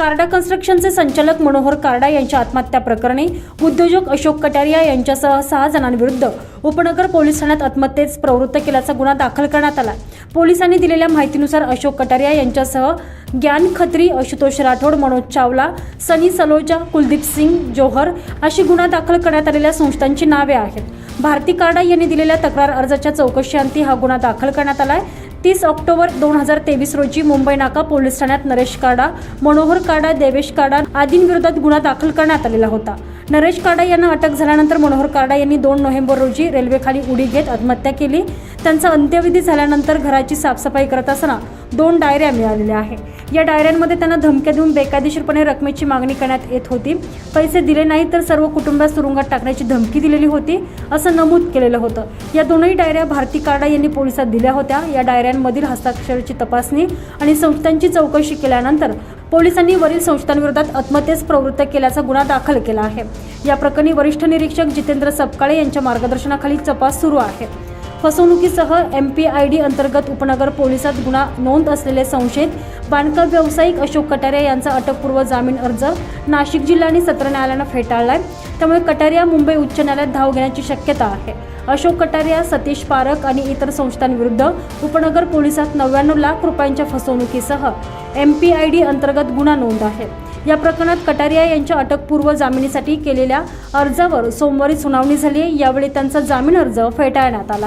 कार्डा कन्स्ट्रक्शनचे संचालक मनोहर कार्डा यांच्या आत्महत्या प्रकरणी उद्योजक अशोक कटारिया यांच्यासह सहा जणांविरुद्ध उपनगर पोलीस ठाण्यात आत्महत्येस प्रवृत्त केल्याचा गुन्हा दाखल करण्यात आला. पोलिसांनी दिलेल्या माहितीनुसार अशोक कटारिया यांच्यासह ज्ञान खत्री आशुतोष राठोड मनोज चावला सनी सलोजा कुलदीप सिंग जोहर अशी गुन्हा दाखल करण्यात आलेल्या संस्थांची नावे आहेत. भारती कार्डा यांनी दिलेल्या तक्रार अर्जाच्या चौकशीअंती हा गुन्हा दाखल करण्यात आला आहे तीस ऑक्टोबर दोन हजार तेवीस रोजी मुंबई नाका पोलीस ठाण्यात नरेश काडा मनोहर काडा देवेश काडा आदींविरोधात गुन्हा दाखल करण्यात आलेला होता. नरेश काडा यांना अटक झाल्यानंतर मनोहर काडा यांनी दोन नोव्हेंबर रोजी रेल्वेखाली उडी घेत आत्महत्या केली. त्यांचा अंत्यविधी झाल्यानंतर घराची साफसफाई करत असताना दोन डायऱ्या मिळालेल्या आहे या डायऱ्यांमध्ये त्यांना धमक्या देऊन बेकायदेशीरपणे रकमेची मागणी करण्यात येत होती. पैसे दिले नाही तर सर्व कुटुंबास तुरुंगात टाकण्याची धमकी दिलेली होती असं नमूद केलेलं होतं. या दोनही डायऱ्या भारती कार्डा यांनी पोलिसात दिल्या होत्या. या डायऱ्यांमधील हस्ताक्षराची तपासणी आणि संस्थांची चौकशी केल्यानंतर पोलिसांनी वरील संस्थांविरोधात आत्महत्येस प्रवृत्त केल्याचा गुन्हा दाखल केला आहे. या प्रकरणी वरिष्ठ निरीक्षक जितेंद्र सपकाळे यांच्या मार्गदर्शनाखाली तपास सुरू आहे. फसवणुकीसह एम पी आय डी अंतर्गत उपनगर पोलिसात गुन्हा नोंद असलेले संशयित बांधकाम व्यावसायिक अशोक कटारिया यांचा अटकपूर्व जामीन अर्ज नाशिक जिल्हा आणि सत्र न्यायालयानं फेटाळलाय. त्यामुळे कटारिया मुंबई उच्च न्यायालयात धाव घेण्याची शक्यता आहे. अशोक कटारिया सतीश पारक आणि इतर संस्थांविरुद्ध उपनगर पोलिसात नव्याण्णव लाख रुपयांच्या फसवणुकीसह एम पी आय डी अंतर्गत गुन्हा नोंद आहे. या प्रकरणात कटारिया यांच्या अटकपूर्व जामिनीसाठी केलेल्या अर्जावर सोमवारी सुनावणी झाली यावेळी त्यांचा जामीन अर्ज फेटाळण्यात आला